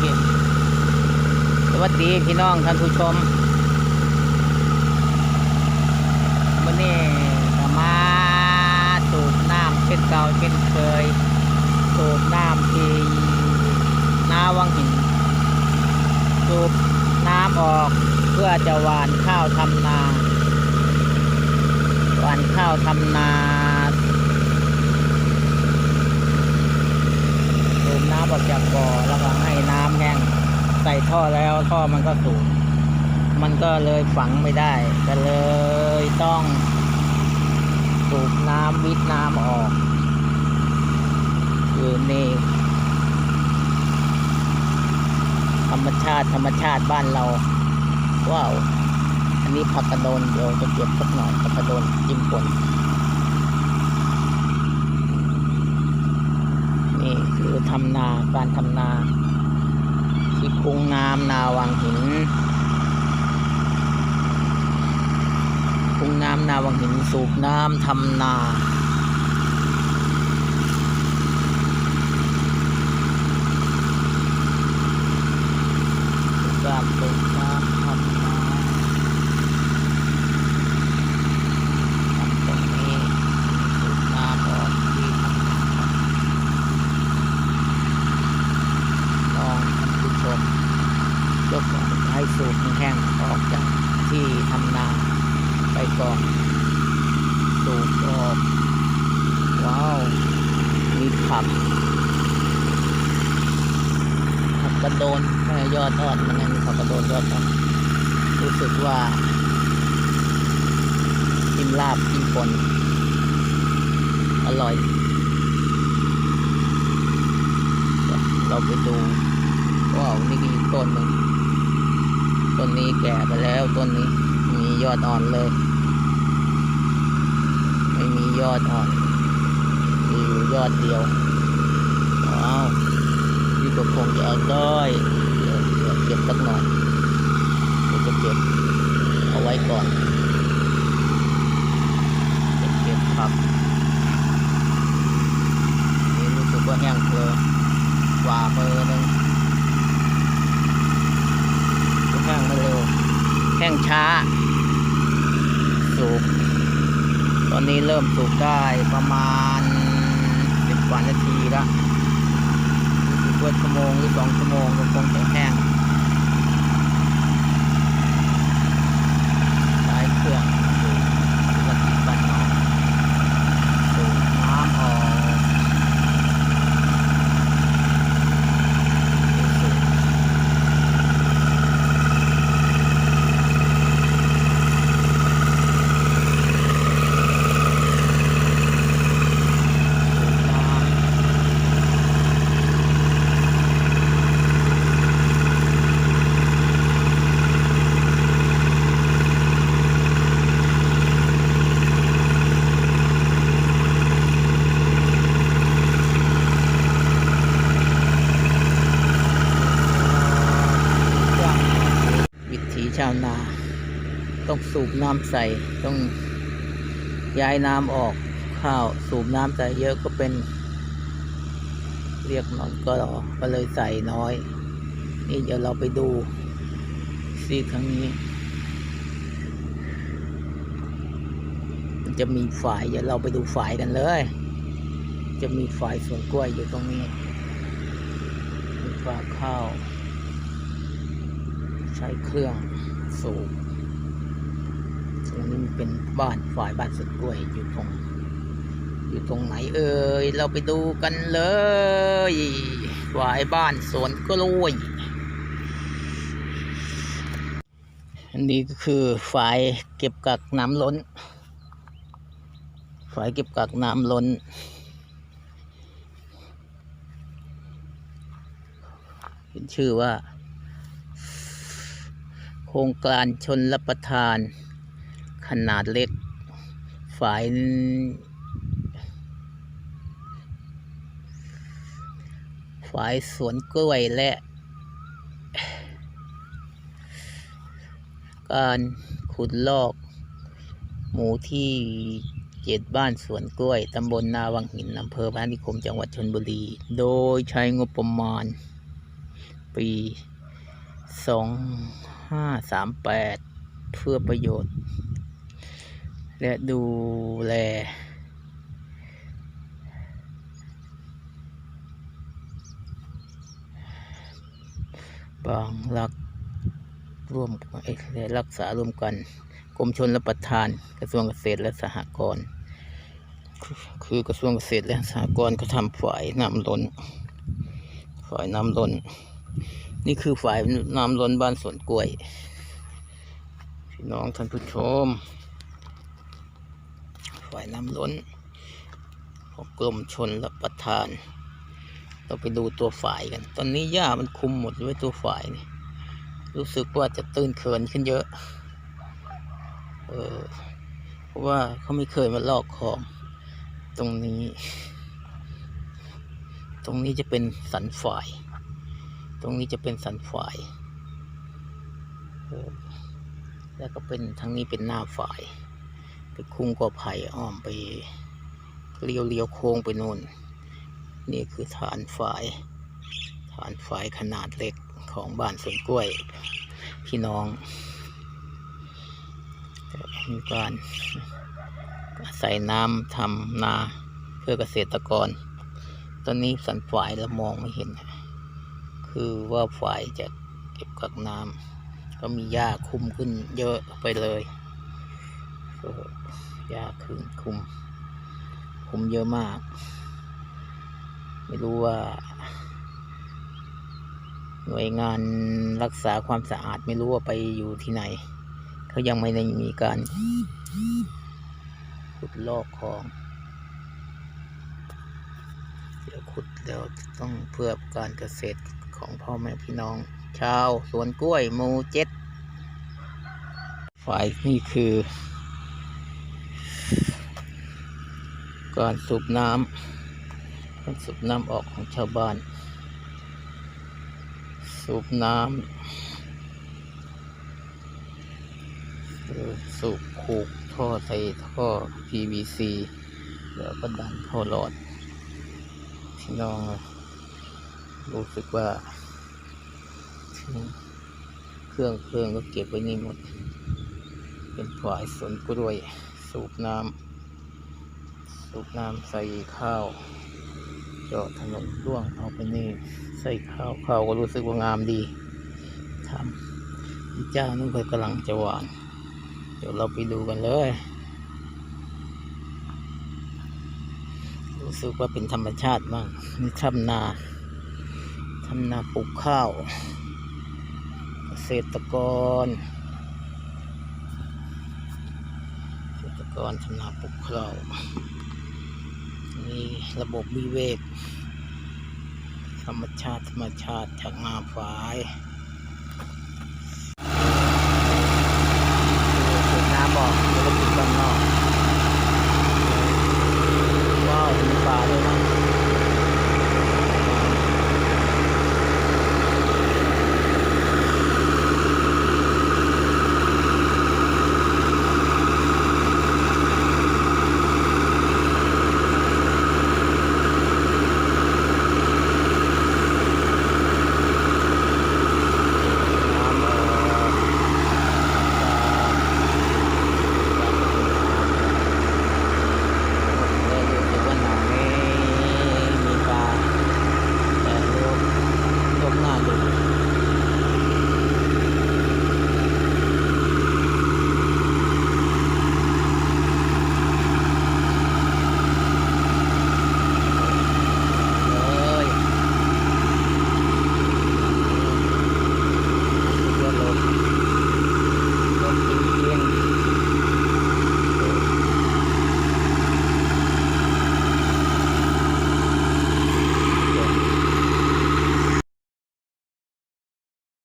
พี่สวัสดีพี่น้องท่านผู้ชมวันนี้ก็มาสูบน้ำเช่นเก่าเช่นเคยสูบน้ำที่นาวังหินสูบน้ำออกเพื่อจะหวานข้าวทำนา หวานข้าวทำนา สูบน้ำออกจากบ่อแล้วก็ให้น้ำแห้งใส่ท่อแล้วท่อมันก็สูง มันก็เลยฝังไม่ได้ ก็เลยต้องสูบน้ำวิดน้ำออกคือนี่ธรรมชาติธรรมชาติบ้านเราว้าวอันนี้ผักกระโดนเดี๋ยวจะเก็บสักหน่อยผักกระโดนจิ้มป่นคือ ทำนาการทำนาที่คุ้งน้ำนาวังหินคุ้งน้ำนาวังหินสูบน้ำทำนา การสูบน้ำทำนาทำตรงนี้สูบน้ำออกที่ทำนาลองท่านผู้ชมยกก่อนให้ สูบแห้งออกจากที่ทำนาไปก่อน สูบออก ว้าว มีผักผักกระโดนแม่ยอดอ่อนมันมีผักกระโดนยอดอ่อนรู้สึกว่ากินลาบกินปนอร่อยเดี๋ยวเราไปดูว้าวนี่ก็อีกต้นหนึ่ง ต้นนี้แก่ไปแล้วต้นนี้มียอดอ่อนเลย ไม่มียอดอ่อนมีอยู่ยอดเดียวว้าวนี่ก็คงจะเอาด้เดี๋ยวเดี๋ยวเก็บสักหน่อยเดี๋ยวจะเก็บเอาไว้ก่อนจะเก็บผักนี่รู้สึกว่าแห้งเลยกว่ามือหนึงแห้งไม่เร็ว แห้งช้า สูบ ตอ นี้เริ่มสูบได้ประมาณสิบกว่านาทีละเกือบชั่วโมงหรือสองชั่วโมงก็คงแห้งใช้เครื่องสูบปฏิบัติออกสูบน้ำออกสูบสูบน้ำ วิถี ชาวนา ต้องสูบน้ำใส่ต้องย้ายน้ำออกข้าวสูบน้ำใส่เยอะก็เป็น เรียกนอนก็รอก็เลยใส่น้อย นี่เดี๋ยวเราไปดูซีครั้งนี้ มันจะมีฝายเดี๋ยวเราไปดูฝายกันเลย จะมีฝายสวนกล้วยอยู่ตรงนี้ฝาข้าว ช้เครื่องสูบตรงนี้มันเป็นบ้านฝ่ายบ้านสวนกล้วยอยู่ตรง อยู่ตรงไหนเอ่ยเราไปดูกันเลยฝ่ายบ้านสวนกล้วยอันนี้ก็คือฝ่ายเก็บกักน้ำล้นฝ่ายเก็บกักน้ำล้น เห็นชื่อว่า โครงการชนรับประทาน ขนาดเล็ก ฝ่ายฝ่ายสวนกล้วยและ การขุดลอก หมู่ที่เจ็ดบ้านสวนกล้วย ตำบลนาวังหิน อำเภอพระนิคม จังหวัดชนบุรี โดยใช้งบประมาณ ปีสอง ห้าสามแปดเพื่อประโยชน์ และดูแล บางรักร่วมเอ้ยและรักษาร่วมกัน กรมชนรับประทานกระทรวงเกษตรและสหกรณ์คือกระทรวงเกษตรและสหกรณ์เขาทำฝ่ายน้ำล้นฝ่ายน้ำล้น นี่คือฝ่ายน้ำล้นบ้านสวนกล้วย พี่น้องท่านผู้ชม ฝ่ายน้ำล้นของกรมชนรับประทาน เราไปดูตัวฝ่ายกัน ตอนนี้หญ้ามันคุมหมดไว้ตัวฝ่ายนี่รู้สึกว่าจะตื้นเขินขึ้นเยอะ เออเพราะว่าเขาไม่เคยมาลอกคลอง ตรงนี้ ตรงนี้จะเป็นสันฝ่าย ตรงนี้จะเป็นสันฝ่าย แล้วก็เป็นทางนี้เป็นหน้าฝ่ายไปคุ้งกอไผ่อ้อมไปเลี้ยวเลี้ยวโค้งไปนู่น นี่คือฐานฝาย ฐานฝายขนาดเล็กของบ้านสวนกล้วย พี่น้องมีการอาศัยน้ำทำนาเพื่อเกษตรกร ตอนนี้สันฝายเรามองไม่เห็น คือว่าฝายจะเก็บกักน้ำก็มีหญ้าคุมขึ้นเยอะไปเลยหญ้าขึ้นคุม คุมเยอะมาก ไม่รู้ว่า หน่วยงานรักษาความสะอาดไม่รู้ว่าไปอยู่ที่ไหน เขายังไม่ได้มีการขุดลอกคลองเดี๋ยวขุดแล้วต้องเพื่อการเกษตร ของพ่อแม่พี่น้อง ชาวสวนกล้วยหมูเจ็ดฝ่ายนี่คือ การสูบน้ำการสูบน้ำออกของชาวบ้าน สูบน้ำสูบผูกท่อใส่ท่อ PVC แล้วก็ดันเข้าหลอดพี่น้อง รู้สึกว่า เครื่องเครื่องก็เก็บไว้นี่หมด เป็นฝ่ายสวนกล้วย สูบน้ำสูบน้ำใส่ข้าวเจาะถนนร่วงเอาไปนี่ใส่ข้าวข้าวก็รู้สึกว่างามดีทำเจ้านึงเพิ่นกำลังจะหวาน เดี๋ยวเราไปดูกันเลย รู้สึกว่าเป็นธรรมชาติมากนี่ทำนา ทำนาปลูกข้าว เกษตรกร เกษตรกรทำนาปลูกข้าวมีระบบวิเวก ธรรมชาติธรรมชาติจากนาฝาย